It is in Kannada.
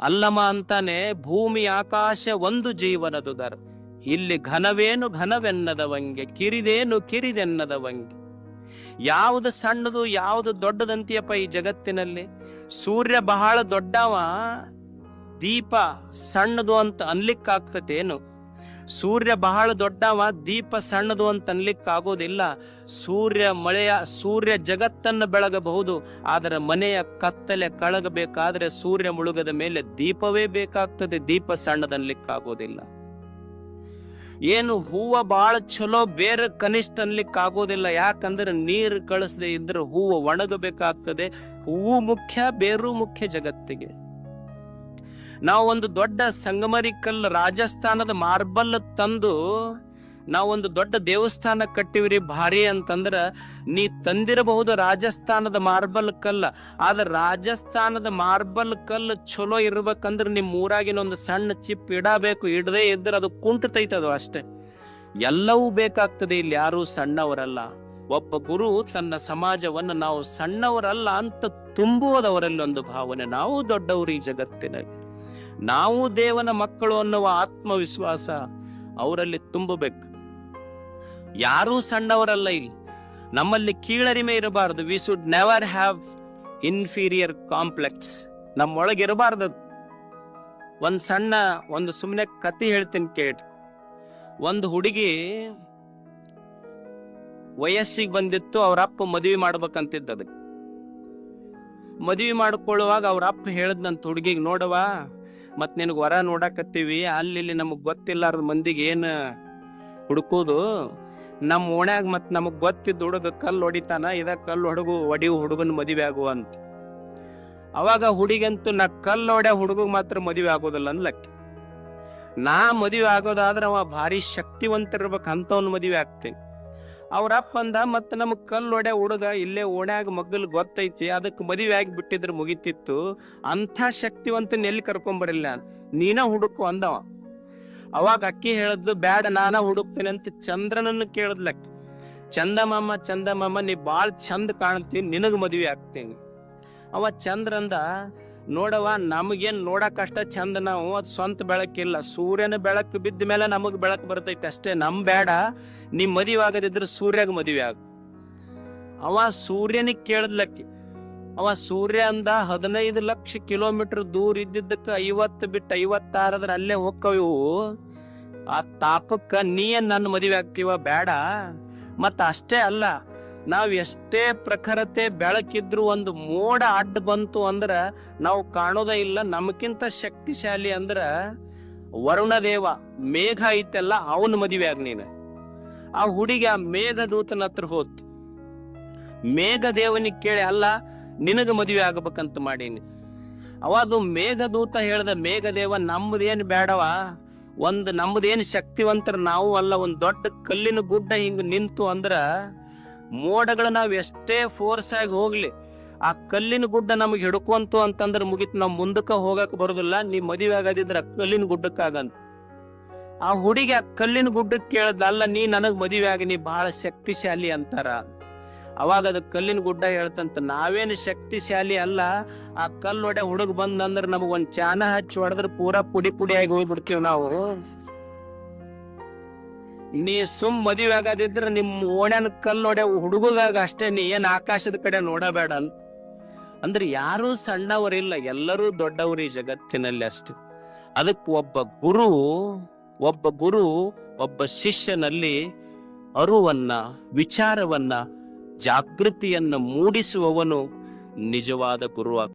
ಅಲ್ಲಮ ಅಂತಾನೆ ಭೂಮಿ ಆಕಾಶ ಒಂದು ಜೀವನದು ದರ್. ಇಲ್ಲಿ ಘನವೇನು ಘನವೆನ್ನದವಂಗೆ, ಕಿರಿದೇನು ಕಿರಿದೆನ್ನದವಂಗೆ. ಯಾವುದು ಸಣ್ಣದು, ಯಾವುದು ದೊಡ್ಡದಂತೀಯಪ್ಪ ಈ ಜಗತ್ತಿನಲ್ಲಿ? ಸೂರ್ಯ ಬಹಳ ದೊಡ್ಡವ, ದೀಪ ಸಣ್ಣದು ಅಂತ ಅನ್ಲಿಕ್ಕಾಗ್ತತೇನು? ಸೂರ್ಯ ಬಹಳ ದೊಡ್ಡವ, ದೀಪ ಸಣ್ಣದು ಅಂತ ಅನ್ಲಿಕ್ಕಾಗೋದಿಲ್ಲ. ಸೂರ್ಯ ಮಳೆಯ, ಸೂರ್ಯ ಜಗತ್ತನ್ನು ಬೆಳಗಬಹುದು, ಆದರೆ ಮನೆಯ ಕತ್ತಲೆ ಕಳಗಬೇಕಾದ್ರೆ ಸೂರ್ಯ ಮುಳುಗದ ಮೇಲೆ ದೀಪವೇ ಬೇಕಾಗ್ತದೆ, ದೀಪ ಸಣ್ಣದನ್ಲಿಕ್ಕಾಗೋದಿಲ್ಲ ಏನು ಹೂವ ಬಹಳ ಚಲೋ ಬೇರೆ ಕನಿಷ್ಠ ಅನ್ಲಿಕ್ಕಾಗೋದಿಲ್ಲ, ಯಾಕಂದ್ರೆ ನೀರು ಕಳಿಸದೆ ಇದ್ರೆ ಹೂವು ಒಣಗಬೇಕಾಗ್ತದೆ, ಹೂವು ಮುಖ್ಯ, ಬೇರು ಮುಖ್ಯ ಜಗತ್ತಿಗೆ. ನಾವು ಒಂದು ದೊಡ್ಡ ಸಂಗಮರಿ ಕಲ್ಲು ರಾಜಸ್ಥಾನದ ಮಾರ್ಬಲ್ ತಂದು ನಾವು ಒಂದು ದೊಡ್ಡ ದೇವಸ್ಥಾನ ಕಟ್ಟಿವ್ರಿ ಭಾರಿ ಅಂತಂದ್ರ ನೀ ತಂದಿರಬಹುದು ರಾಜಸ್ಥಾನದ ಮಾರ್ಬಲ್ ಕಲ್ಲ. ಆದ್ರೆ ರಾಜಸ್ಥಾನದ ಮಾರ್ಬಲ್ ಕಲ್ಲು ಚಲೋ ಇರ್ಬೇಕಂದ್ರೆ ನಿಮ್ಮ ಊರಾಗಿನ ಒಂದು ಸಣ್ಣ ಚಿಪ್ ಇಡಬೇಕು, ಇಡದೇ ಇದ್ರೆ ಅದು ಕುಂಟತೈತದು ಅಷ್ಟೇ. ಎಲ್ಲವೂ ಬೇಕಾಗ್ತದೆ ಇಲ್ಲಿ ಯಾರೂ ಸಣ್ಣವರಲ್ಲ. ಒಬ್ಬ ಗುರು ತನ್ನ ಸಮಾಜವನ್ನು ನಾವು ಸಣ್ಣವರಲ್ಲ ಅಂತ ತುಂಬುವುದವರಲ್ಲಿ ಒಂದು ಭಾವನೆ. ನಾವು ದೊಡ್ಡವರು ಈ ಜಗತ್ತಿನಲ್ಲಿ. ನಾವು ದೇವನ ಮಕ್ಕಳು ಅನ್ನುವ ಆತ್ಮವಿಶ್ವಾಸ ಅವರಲ್ಲಿ ತುಂಬಬೇಕು. ಯಾರೂ ಸಣ್ಣವರಲ್ಲ ಇಲ್ಲಿ. ನಮ್ಮಲ್ಲಿ ಕೀಳರಿಮೆ ಇರಬಾರದು. We should never have inferior complex ನಮ್ಮೊಳಗೆ ಒಂದು ಸಣ್ಣ, ಒಂದು ಸುಮ್ಮನೆ ಕತೆ ಹೇಳ್ತೀನಿ ಕೇಳಿ. ಒಂದು ಹುಡುಗಿ ವಯಸ್ಸಿಗೆ ಬಂದಿತ್ತು, ಅವ್ರ ಅಪ್ಪ ಮದುವೆ ಮಾಡ್ಬೇಕಂತಿದ್ದ ಅದಕ್ಕೆ ಮದುವೆ ಮಾಡ್ಕೊಳ್ಳುವಾಗ ಅವ್ರ ಅಪ್ಪ ನನ್ನ ಹುಡುಗಿಗೆ ನೋಡವ ಮತ್ ನಿನಗೆ ವರ ನೋಡಕತ್ತೀವಿ. ಅಲ್ಲಿ ಇಲ್ಲಿ ನಮಗ್ ಗೊತ್ತಿಲ್ಲಾರ್ದ ಮಂದಿಗೆ ಏನ್ ಹುಡುಕೋದು? ನಮ್ಮ ಓಣ್ಯಾಗ ಮತ್ ನಮಗ್ ಗೊತ್ತಿದ್ದ ಹುಡುಗ ಕಲ್ಲು ಹೊಡಿತಾನ, ಇದ ಕಲ್ಲು ಹೊಡಗು ಒಡಿಯು ಹುಡುಗನ ಮದುವೆ ಆಗುವಂತ. ಅವಾಗ ಹುಡುಗಂತೂ ನಾ ಕಲ್ಲು ಹೊಡ್ಯ ಹುಡುಗ ಮಾತ್ರ ಮದುವೆ ಆಗೋದಿಲ್ಲ ಅನ್ಲಕ್ಕೆ ನಾ ಮದುವೆ ಆಗೋದಾದ್ರೆ ಅವ ಭಾರಿ ಶಕ್ತಿವಂತಿರ್ಬೇಕು ಅಂತವನ್ ಮದುವೆ ಆಗ್ತೀನಿ. ಅವ್ರ ಅಪ್ಪ ಅಂದ, ಮತ್ತ ನಮಗ್ ಕಲ್ಲು ಒಡೆ ಹುಡುಗ, ಇಲ್ಲೇ ಓಣ್ಯಾಗ ಮಗ್ಗಲ್ ಗೊತ್ತೈತಿ ಅದಕ್ಕೆ ಮದುವೆ ಆಗಿ ಬಿಟ್ಟಿದ್ರೆ ಮುಗಿತಿತ್ತು. ಅಂತ ಶಕ್ತಿವಂತ ಎಲ್ಲಿ ಕರ್ಕೊಂಬರಿಲ್ಲ ನೀನ. ಹುಡುಕು ಅಂದವ. ಅವಾಗ ಅಕ್ಕಿ ಹೇಳದ್ದು ಬ್ಯಾಡ, ನಾನ ಹುಡುಕ್ತೇನೆ ಅಂತ ಚಂದ್ರನನ್ನು ಕೇಳದ್ಲಕ್ಕ ಚಂದಮಾಮ ಚಂದಮಾಮ ನೀ ಬಾಳ್ ಚಂದ ಕಾಣ್ತೀನಿ ನಿನಗ ಮದುವೆ ಆಗ್ತೀನಿ. ಅವ ಚಂದ್ರಂದ ನೋಡವ ನಮಗೇನ್ ನೋಡಕ್ ಅಷ್ಟ ಚಂದ ನಾವು, ಅದ್ ಸ್ವಂತ ಬೆಳಕಿಲ್ಲ. ಸೂರ್ಯನ ಬೆಳಕು ಬಿದ್ದ ಮೇಲೆ ನಮಗ್ ಬೆಳಕು ಬರ್ತೈತಿ ಅಷ್ಟೇ. ನಮ್ ಬೇಡ ನೀ ಮದುವೆ ಆಗದಿದ್ರೆ ಸೂರ್ಯಾಗ ಮದುವೆ ಆಗ. ಅವ ಸೂರ್ಯನಿಗೆ ಕೇಳದ್ಲಕ್ಕಿ, ಅವ ಸೂರ್ಯ ಅಂದ ಹದಿನೈದು ಲಕ್ಷ ಕಿಲೋಮೀಟರ್ ದೂರ ಇದ್ದಿದ್ದಕ್ಕ ಐವತ್ತು ಬಿಟ್ಟು ಐವತ್ತಾರದ್ರ ಅಲ್ಲೇ ಹೋಕ್ಕವು. ಆ ತಾಪಕ್ಕ ನೀ ನನ್ನ ಮದುವೆ ಆಗ್ತೀವ? ಬೇಡ. ಮತ್ತ ಅಷ್ಟೇ ಅಲ್ಲ ನಾವ್ ಎಷ್ಟೇ ಪ್ರಖರತೆ, ಬೆಳಕಿದ್ರು ಒಂದು ಮೋಡ ಅಡ್ಡ ಬಂತು ಅಂದ್ರ ನಾವು ಕಾಣೋದೇ ಇಲ್ಲ. ನಮಕ್ಕಿಂತ ಶಕ್ತಿಶಾಲಿ ಅಂದ್ರ ವರುಣದೇವ ಮೇಘ ಐತೆಲ್ಲ ಅವನ ಮದುವೆ ಆಗ ನೀನು. ಆ ಹುಡುಗಿ ಆ ಮೇಘದೂತನ ಹತ್ರ ಹೋತ್. ಮೇಘದೇವನಿಗೆ ಕೇಳಿ, ಅಲ್ಲ, ನಿನಗ ಮದುವೆ ಆಗಬೇಕಂತ ಮಾಡೀನಿ. ಅವಾದು ಮೇಘದೂತ ಹೇಳ್ದ ಮೇಘದೇವ ನಮ್ದೇನ್ ಬೇಡವ? ಒಂದು ನಮ್ದೇನ್ ಶಕ್ತಿವಂತರ ನಾವು ಅಲ್ಲ, ಒಂದ್ ದೊಡ್ಡ ಕಲ್ಲಿನ ಗುಡ್ಡ ಹಿಂಗ ನಿಂತು ಅಂದ್ರ ಮೋಡಗಳು ನಾವು ಎಷ್ಟೇ ಫೋರ್ಸ್ ಆಗಿ ಹೋಗ್ಲಿ, ಆ ಕಲ್ಲಿನ ಗುಡ್ಡ ನಮಗೆ ಹಿಡ್ಕೊಂತು ಅಂತಂದ್ರೆ ಮುಗಿತ್ ನಾವು ಮುಂದಕ್ಕೆ ಹೋಗಕ್ ಬರೋದಿಲ್ಲ ನೀ ಮದುವೆ ಆಗದಿದ್ರೆ ಕಲ್ಲಿನ ಗುಡ್ಡಕ್ಕಾಗಂತ ಆ ಹುಡುಗಿ ಆ ಕಲ್ಲಿನ ಗುಡ್ಡಕ್ಕೆ ಕೇಳದ, ಅಲ್ಲ ನೀ ನನಗ್ ಮದುವೆ ಆಗಿ, ನೀ ಬಹಳ ಶಕ್ತಿಶಾಲಿ ಅಂತಾರ. ಅವಾಗ ಅದು ಕಲ್ಲಿನ ಗುಡ್ಡ ಹೇಳ್ತಂತ, ನಾವೇನು ಶಕ್ತಿಶಾಲಿ ಅಲ್ಲ, ಆ ಕಲ್ಲೊಡೆ ಹೊಡೆ ಹುಡುಗ ಬಂದಂದ್ರೆ ನಮಗ್ ಒಂದ್ ಚಾನ ಹಚ್ಚಿ ಹೊಡೆದ್ರೆ ಪೂರಾ ಪುಡಿ ಪುಡಿ ಆಗಿ ಹೋಗ್ಬಿಡ್ತೀವಿ ನಾವು. ನೀ ಸುಮ್ ಮದುವೆ ಆಗದಿದ್ರೆ ನಿಮ್ ಓಣ್ಯಾನ ಕಲ್ ನೋಡ ಹುಡುಗದಾಗ ಅಷ್ಟೇ ನೀ ಏನ್ ಆಕಾಶದ ಕಡೆ ನೋಡಬೇಡ ಅಂತ ಅಂದ್ರೆ ಯಾರು ಸಣ್ಣವರಿಲ್ಲ, ಎಲ್ಲರೂ ದೊಡ್ಡವರು ಈ ಜಗತ್ತಿನಲ್ಲಿ ಅಷ್ಟೆ. ಅದಕ್ಕೆ ಒಬ್ಬ ಗುರು ಒಬ್ಬ ಗುರು, ಒಬ್ಬ ಶಿಷ್ಯನಲ್ಲಿ ಅರುವನ್ನ, ವಿಚಾರವನ್ನ, ಜಾಗೃತಿಯನ್ನ ಮೂಡಿಸುವವನು ನಿಜವಾದ ಗುರು